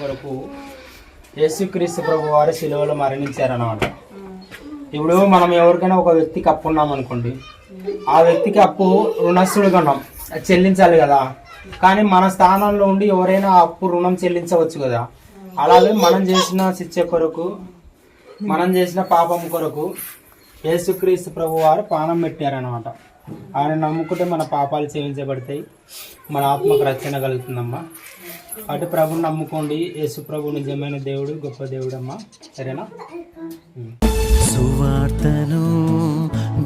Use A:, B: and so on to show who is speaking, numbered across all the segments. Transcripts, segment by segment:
A: కొరకు యేసుక్రీస్తు ప్రభు వారు శిలువలో మరణించారన్నమాట. ఇప్పుడు మనం ఎవరికైనా ఒక వ్యక్తికి అప్పు ఉన్నాం అనుకోండి ఆ వ్యక్తికి అప్పు రుణస్థుడుగా ఉన్నాం అది చెల్లించాలి కదా. కానీ మన స్థానంలో ఉండి ఎవరైనా అప్పు రుణం చెల్లించవచ్చు కదా. అలాగే మనం చేసిన శిక్ష కొరకు మనం చేసిన పాపం కొరకు యేసుక్రీస్తు ప్రభు వారు పానం పెట్టారనమాట ఆయన నమ్ముకుంటే మన పాపాలు సేవించబడతాయి మన ఆత్మకు రక్షణ కలుగుతుందమ్మా. అటు ప్రభుని నమ్ముకోండి. యేసు ప్రభు నిజమైన దేవుడు గొప్ప దేవుడమ్మా. సరేనా?
B: సువార్తను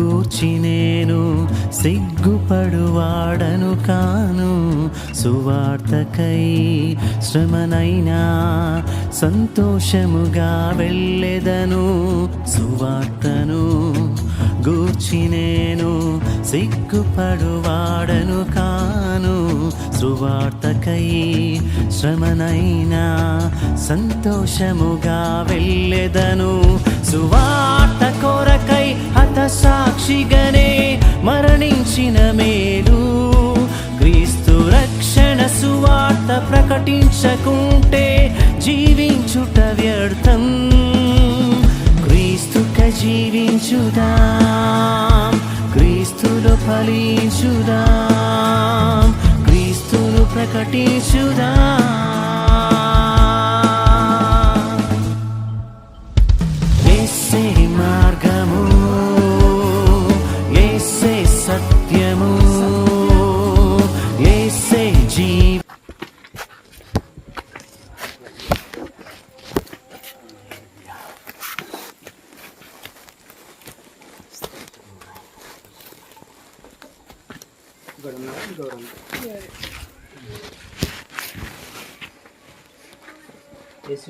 B: గూర్చి నేను సిగ్గుపడువాడను కాను. సువార్తకై శ్రమనైనా సంతోషముగా వెళ్ళెదను. సువార్తను గూర్చి నేను సిగ్గుపడువాడను కాను. సువార్తకై శ్రమనైనా సంతోషముగా వెళ్ళెదను. సువార్త కొరకై హత సాక్షిగనే మరణించిన మేలు. క్రీస్తు రక్షణ సువార్త ప్రకటించకుంటే జీవించుట వ్యర్థం. జీవించుదాం. క్రీస్తులు ఫలించుదాం. క్రీస్తులు ప్రకటించుదాం.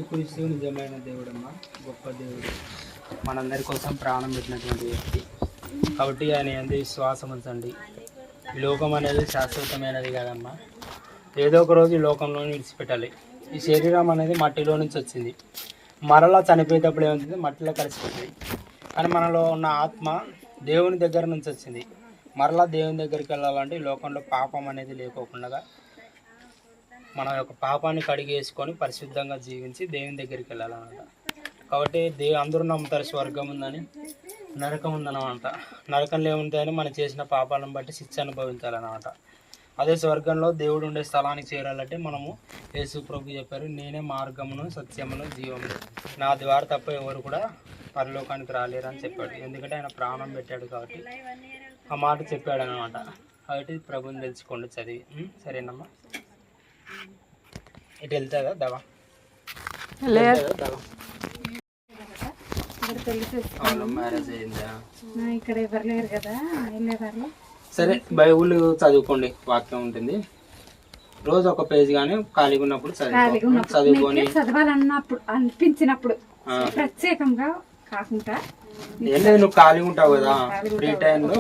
A: యేసుక్రీస్తు నిజమైన దేవుడమ్మా గొప్ప దేవుడు. మనందరి కోసం ప్రాణం పెట్టినటువంటి వ్యక్తి. కాబట్టి ఆయన ఎందు విశ్వాసం ఉంచండి. లోకం అనేది శాశ్వతమైనది కాదమ్మా. ఏదో ఒక రోజు ఈ విడిచిపెట్టాలి ఈ శరీరం అనేది మట్టిలో నుంచి వచ్చింది. మరలా చనిపోయేటప్పుడు ఏమవుతుంది? మట్టిలో కలిసిపోతుంది. కానీ మనలో ఉన్న ఆత్మ దేవుని దగ్గర నుంచి వచ్చింది. మరలా దేవుని దగ్గరికి వెళ్ళాలంటే ఈ లోకంలో పాపం అనేది లేకోకుండా మన యొక్క పాపాన్ని కడిగేసుకొని పరిశుద్ధంగా జీవించి దేవుని దగ్గరికి వెళ్ళాలన్నమాట. కాబట్టి దేవు అందరూ నమ్ముతారు స్వర్గం ఉందని నరకం ఉందన్నమాట. నరకంలో ఏముంటాయని మనం చేసిన పాపాలను బట్టి శిక్ష అనుభవించాలన్నమాట. అదే స్వర్గంలో దేవుడు ఉండే స్థలానికి చేరాలంటే మనము యేసు ప్రభు చెప్పారు నేనే మార్గమును సత్యమును జీవమును. నా ద్వారా తప్ప ఎవరు కూడా పరలోకానికి రాలేరు అని చెప్పాడు. ఎందుకంటే ఆయన ప్రాణం పెట్టాడు కాబట్టి ఆ మాట చెప్పాడు అనమాట కాబట్టి ప్రభుని తెలుసుకోండి చదివి. సరేనమ్మా. ఇటు వెళ్తుందా? దవా?
C: ఇక్కడ ఎవరు లేరు కదా వెళ్ళేవారు
A: సరే బైబుల్ చదువుకోండి వాక్యం ఉంటుంది. రోజు ఒక పేజ్ కానీ ఖాళీగా ఉన్నప్పుడు చదువుకొని
C: చదవాలన్నప్పుడు అనిపించినప్పుడు. ప్రత్యేకంగా కాకుండా
A: లేదు నువ్వు ఖాళీగా ఉంటావు కదా ఫ్రీ టైంలో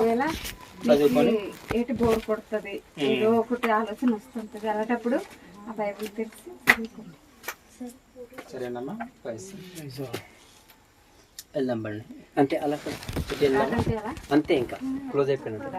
A: చదువుకొని?
C: ఏటి బోర్ కొడుతుంది. ఏదో ఒకటి ఆలోచన వస్తుంటది. అలాంటప్పుడు ఆ బైబిల్ తెరిచి చదువుకోండి
A: సరేనమ్మా వెళ్దాం బండి.
D: అంటే అలా అంతే ఇంకా. క్లోజ్ అయిపోయినట్టు.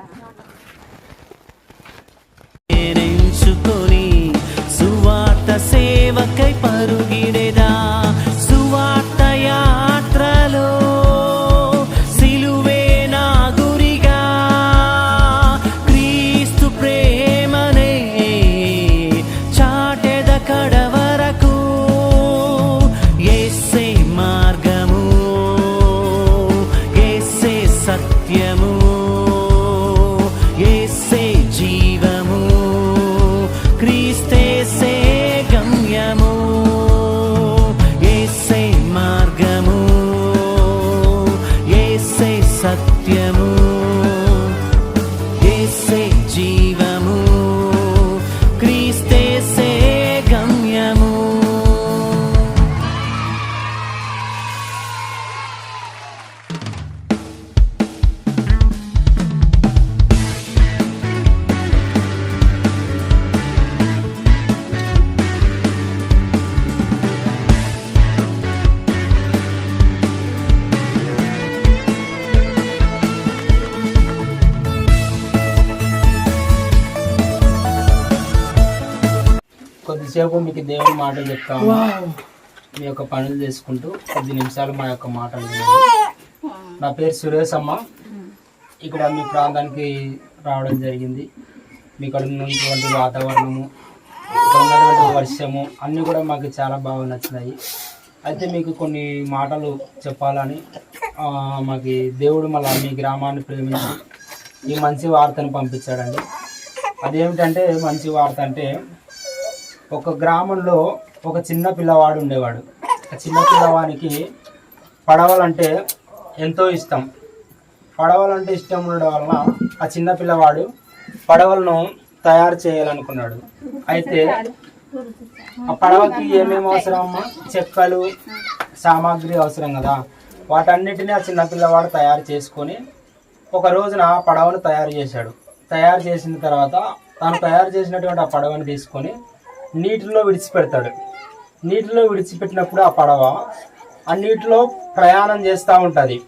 A: కొద్దిసేపు మీకు దేవుని మాటలు చెప్తాము మీ యొక్క పనులు చేసుకుంటూ కొద్ది నిమిషాలు మా యొక్క మాటలు నా పేరు సురేష్ అమ్మ. ఇక్కడ మీ ప్రాంతానికి రావడం జరిగింది. మీ ఇక్కడ ఉన్నటువంటి వాతావరణము ఇక్కడ ఉన్నటువంటి వర్షము అన్నీ కూడా మాకు చాలా బాగా నచ్చినాయి. అయితే మీకు కొన్ని మాటలు చెప్పాలని మాకు దేవుడు మళ్ళీ మీ గ్రామాన్ని ప్రేమించి ఈ మంచి వార్తను పంపించాడండి. అదేమిటంటే మంచి వార్త అంటే ఒక గ్రామంలో ఒక చిన్న పిల్లవాడు ఉండేవాడు. ఆ చిన్న పిల్లవానికి పడవలంటే ఎంతో ఇష్టం. పడవలంటే ఇష్టం ఉండడం వలన ఆ చిన్న పిల్లవాడు పడవలను తయారు చేయాలనుకున్నాడు. అయితే ఆ పడవకి ఏమేమి అవసరం అమ్మా చెక్కలు సామాగ్రి అవసరం కదా. వాటన్నిటిని ఆ చిన్న పిల్లవాడు తయారు చేసుకొని ఒక రోజున ఆ పడవను తయారు చేశాడు. తయారు చేసిన తర్వాత తాను తయారు చేసినటువంటి ఆ పడవను తీసుకొని నీటిలో విడిచిపెడతాడు. నీటిలో విడిచిపెట్టినప్పుడు ఆ పడవ ఆ నీటిలో ప్రయాణం చేస్తూ ఉంటుంది.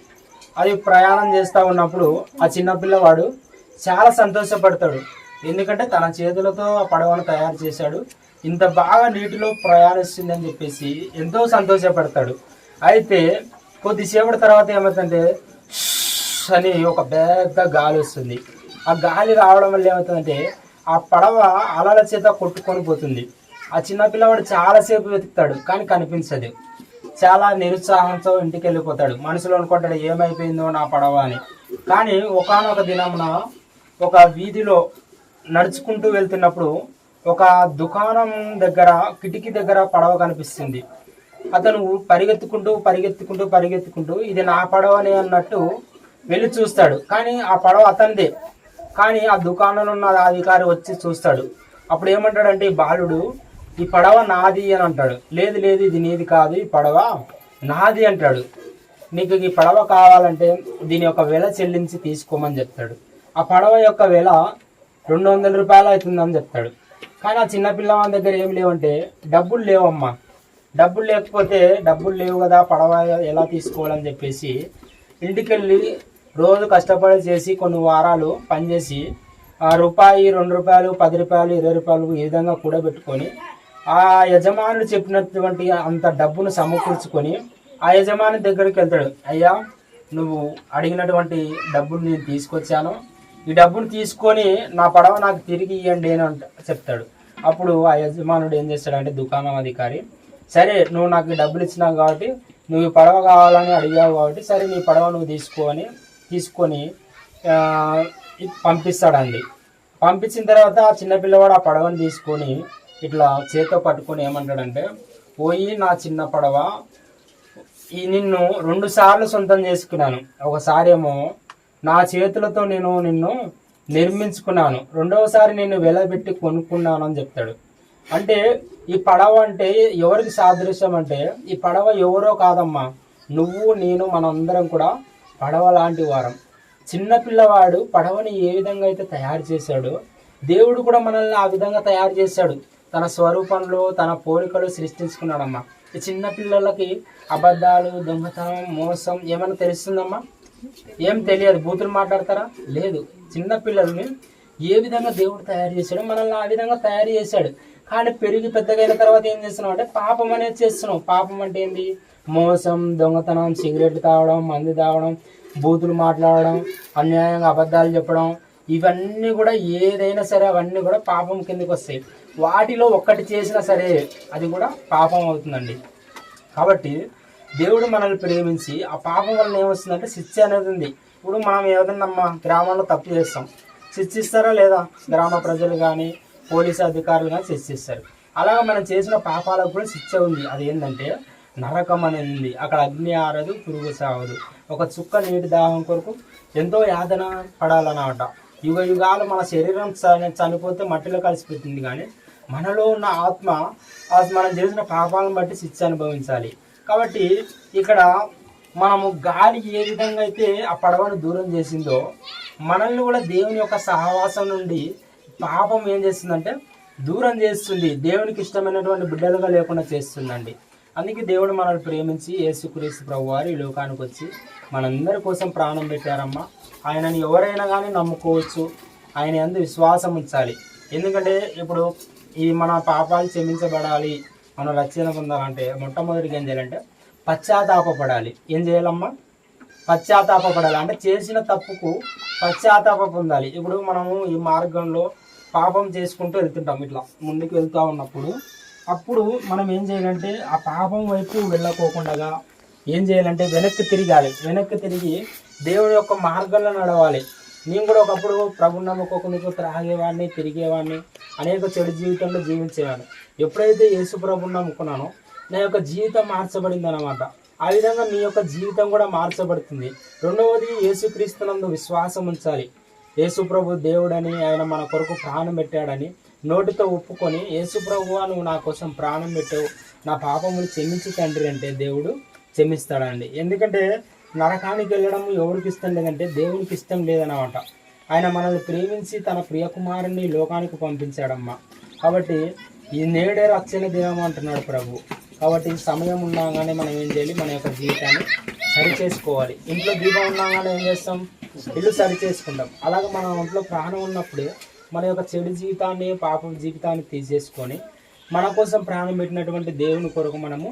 A: అది ప్రయాణం చేస్తూ ఉన్నప్పుడు ఆ చిన్నపిల్లవాడు చాలా సంతోషపడతాడు. ఎందుకంటే తన చేతులతో ఆ పడవను తయారు చేశాడు. ఇంత బాగా నీటిలో ప్రయాణిస్తుందని చెప్పేసి ఎంతో సంతోషపడతాడు. అయితే కొద్దిసేపటి తర్వాత ఏమవుతుందంటే అని ఒక పెద్ద గాలి వస్తుంది. ఆ గాలి రావడం వల్ల ఏమవుతుందంటే ఆ పడవ అలల చేత కొట్టుకొని పోతుంది. ఆ చిన్న పిల్లవాడు చాలాసేపు వెతుకుతాడు కానీ కనిపించదు. చాలా నిరుత్సాహంతో ఇంటికి వెళ్ళిపోతాడు మనసులో అనుకుంటాడు ఏమైపోయిందో నా పడవ అని. కానీ ఒకానొక దినమున ఒక వీధిలో నడుచుకుంటూ వెళ్తున్నప్పుడు ఒక దుకాణం దగ్గర కిటికీ దగ్గర పడవ కనిపిస్తుంది. అతను పరిగెత్తుకుంటూ పరిగెత్తుకుంటూ పరిగెత్తుకుంటూ ఇది నా పడవనే అన్నట్టు వెళ్ళి చూస్తాడు. కానీ ఆ పడవ అతనిదే. కానీ ఆ దుకాణంలో ఉన్న అధికారి వచ్చి చూస్తాడు. అప్పుడు ఏమంటాడంటే ఈ బాలుడు ఈ పడవ నాది అని అంటాడు. లేదు లేదు ఇది నీది కాదు ఈ పడవ నాది అంటాడు. నీకు ఈ పడవ కావాలంటే దీని యొక్క వెల చెల్లించి తీసుకోమని చెప్తాడు. ఆ పడవ యొక్క వెల రెండు వందల రూపాయలు అవుతుందని చెప్తాడు. కానీ ఆ చిన్నపిల్లవాడి దగ్గర ఏం లేవంటే డబ్బులు లేవమ్మా. డబ్బులు లేకపోతే డబ్బులు లేవు కదా పడవ ఎలా తీసుకోవాలని చెప్పేసి ఇంటికి వెళ్ళి రోజు కష్టపడి చేసి కొన్ని వారాలు పనిచేసి ఆ రూపాయి రెండు రూపాయలు పది రూపాయలు ఇరవై రూపాయలు ఈ విధంగా కూడబెట్టుకొని ఆ యజమానుడు చెప్పినటువంటి అంత డబ్బును సమకూర్చుకొని ఆ యజమాని దగ్గరికి వెళ్తాడు. అయ్యా నువ్వు అడిగినటువంటి డబ్బును నేను తీసుకొచ్చాను. ఈ డబ్బును తీసుకొని నా పడవ నాకు తిరిగి ఇవ్వండి అని అంట చెప్తాడు. అప్పుడు ఆ యజమానుడు ఏం చేస్తాడంటే దుకాణం అధికారి సరే నువ్వు నాకు డబ్బులు ఇచ్చినావు కాబట్టి నువ్వు ఈ పడవ కావాలని అడిగావు కాబట్టి సరే నీ పడవ నువ్వు తీసుకొని తీసుకొని పంపిస్తాడండి. పంపించిన తర్వాత ఆ చిన్నపిల్లవాడు ఆ పడవని తీసుకొని ఇట్లా చేత్తో పట్టుకొని ఏమంటాడంటే పోయి నా చిన్న పడవ ఈ నిన్ను రెండు సార్లు సొంతం చేసుకున్నాను. ఒకసారి ఏమో నా చేతులతో నేను నిన్ను నిర్మించుకున్నాను. రెండవసారి నేను వెలబెట్టి కొనుక్కున్నాను అని చెప్తాడు. అంటే ఈ పడవ అంటే ఎవరికి సాదృశ్యం అంటే ఈ పడవ ఎవరో కాదమ్మా. నువ్వు నేను మనందరం కూడా పడవ లాంటి వారం. చిన్న పిల్లవాడు పడవని ఏ విధంగా అయితే తయారు చేశాడో దేవుడు కూడా మనల్ని ఆ విధంగా తయారు చేశాడు. తన స్వరూపంలో తన పోలికలు సృష్టించుకున్నాడమ్మా. ఈ చిన్న పిల్లలకి అబద్ధాలు దొంగతనం మోసం ఏమైనా తెలుస్తుందమ్మా? ఏం తెలియదు. బూతులు మాట్లాడతారా? లేదు. చిన్న పిల్లల్ని ఏ విధంగా దేవుడు తయారు చేశాడో మనల్ని ఆ విధంగా తయారు చేశాడు. కానీ పెరిగి పెద్దగైన తర్వాత ఏం చేస్తున్నావు అంటే పాపం అనేది చేస్తున్నావు. పాపం అంటే ఏంది? మోసం దొంగతనం సిగరెట్ తాగడం మందు తాగడం బూతులు మాట్లాడడం అన్యాయంగా అబద్ధాలు చెప్పడం. ఇవన్నీ కూడా ఏదైనా సరే అవన్నీ కూడా పాపం కిందకి వస్తాయి. వాటిలో ఒక్కటి చేసినా సరే అది కూడా పాపం అవుతుందండి. కాబట్టి దేవుడు మనల్ని ప్రేమించి ఆ పాపం వల్ల ఏమొస్తుందంటే శిక్ష అనేది ఉంది. ఇప్పుడు మనం ఏదన్నా మా గ్రామంలో తప్పు చేస్తాం. శిక్షిస్తారా లేదా? గ్రామ ప్రజలు కానీ పోలీసు అధికారులు కానీ శిక్షిస్తారు. అలాగా మనం చేసిన పాపాలకు కూడా శిక్ష ఉంది. అది ఏంటంటే నరకం అనేది ఉంది. అక్కడ అగ్ని ఆరదు పురుగు సావదు. ఒక చుక్క నీటి దాహం కొరకు ఎంతో యాతన పడాలన్నమాట. యుగ యుగాలు మన శరీరం చనిపోతే మట్టిలో కలిసిపోతుంది కానీ మనలో ఉన్న ఆత్మ ఆ మనం చేసిన పాపాలను బట్టి శిక్ష అనుభవించాలి. కాబట్టి ఇక్కడ మనము గాలి ఏ విధంగా అయితే ఆ పడవను దూరం చేసిందో మనల్ని కూడా దేవుని యొక్క సహవాసం నుండి పాపం ఏం చేస్తుందంటే దూరం చేస్తుంది. దేవునికి ఇష్టమైనటువంటి బిడ్డలుగా లేకుండా చేస్తుందండి. అందుకే దేవుడు మనల్ని ప్రేమించి యేసుక్రీస్తు ప్రభు వారు ఈ లోకానికి వచ్చి మనందరి కోసం ప్రాణం పెట్టారమ్మా. ఆయనని ఎవరైనా కానీ నమ్ముకోవచ్చు. ఆయన ఎందు విశ్వాసం ఉంచాలి. ఎందుకంటే ఇప్పుడు ఈ మన పాపాలు క్షమించబడాలి మనం రక్షణ పొందాలంటే మొట్టమొదటిగా ఏం చేయాలంటే పశ్చాత్తాపడాలి ఏం చేయాలమ్మా? పశ్చాత్తాపడాలి అంటే చేసిన తప్పుకు పశ్చాత్తాప పొందాలి. ఇప్పుడు మనము ఈ మార్గంలో పాపం చేసుకుంటూ వెళ్తుంటాం ఇట్లా ముందుకు వెళ్తూ ఉన్నప్పుడు. అప్పుడు మనం ఏం చేయాలంటే ఆ పాపం వైపు వెళ్ళకోకుండా ఏం చేయాలంటే వెనక్కి తిరగాలి. వెనక్కి తిరిగి దేవుడి యొక్క మార్గంలో నడవాలి. నేను కూడా ఒకప్పుడు ప్రభు నమ్ముకోకుండా త్రాగేవాడిని తిరిగేవాడిని అనేక చెడు జీవితంలో జీవించేవాడిని. ఎప్పుడైతే యేసు ప్రభు నమ్ముకున్నానో నా యొక్క జీవితం మార్చబడింది అనమాట ఆ విధంగా మీ యొక్క జీవితం కూడా మార్చబడుతుంది. రెండవది యేసుక్రీస్తునందు విశ్వాసం ఉంచాలి. యేసు ప్రభు దేవుడని ఆయన మన కొరకు ప్రాణం పెట్టాడని నోటితో ఒప్పుకొని యేసు ప్రభువా నువ్వు నా కోసం ప్రాణం పెట్టావు నా పాపములు క్షమించి తండ్రి అంటే దేవుడు క్షమిస్తాడండి. ఎందుకంటే నరకానికి వెళ్ళడం ఎవరికి ఇష్టం లేదంటే దేవునికి ఇష్టం లేదన్నమాట. ఆయన మనల్ని ప్రేమించి తన ప్రియకుమారుని లోకానికి పంపించాడమ్మా. కాబట్టి ఈ నేడే రక్షణ దినం అంటున్నాడు ప్రభు. కాబట్టి సమయం ఉన్నాగానే మనం ఏం చేయాలి? మన యొక్క జీవితాన్ని సరి చేసుకోవాలి ఇంట్లో దీపం ఉన్నాగానే ఏం చేస్తాం? ఇల్లు సరి చేసుకుంటాం అలాగే మన ఒంట్లో ప్రాణం ఉన్నప్పుడే మన యొక్క చెడు జీవితాన్ని పాపం జీవితాన్ని తీసేసుకొని మన కోసం ప్రాణం పెట్టినటువంటి దేవుని కొరకు మనము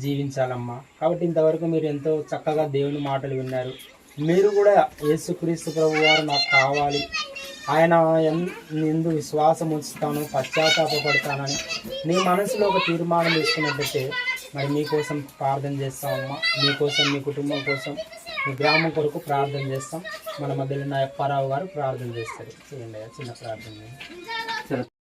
A: జీవించాలమ్మా. కాబట్టి ఇంతవరకు మీరు ఎంతో చక్కగా దేవుని మాటలు విన్నారు. మీరు కూడా యేసుక్రీస్తు ప్రభు వారు నాకు కావాలి. ఆయన ఎన్- ఎందు విశ్వాసం ఉంచుతాను పశ్చాత్తాపడతానని మీ మనసులో ఒక తీర్మానం తీసుకున్నట్లయితే మరి మీకోసం ప్రార్థన చేస్తామమ్మా మీకోసం మీ కుటుంబం కోసం మీ గ్రామం కొరకు ప్రార్థన చేస్తాం. మన మధ్యలో నా అప్పారావు గారు ప్రార్థన చేస్తారు. చూడండి చిన్న ప్రార్థన చేయండి.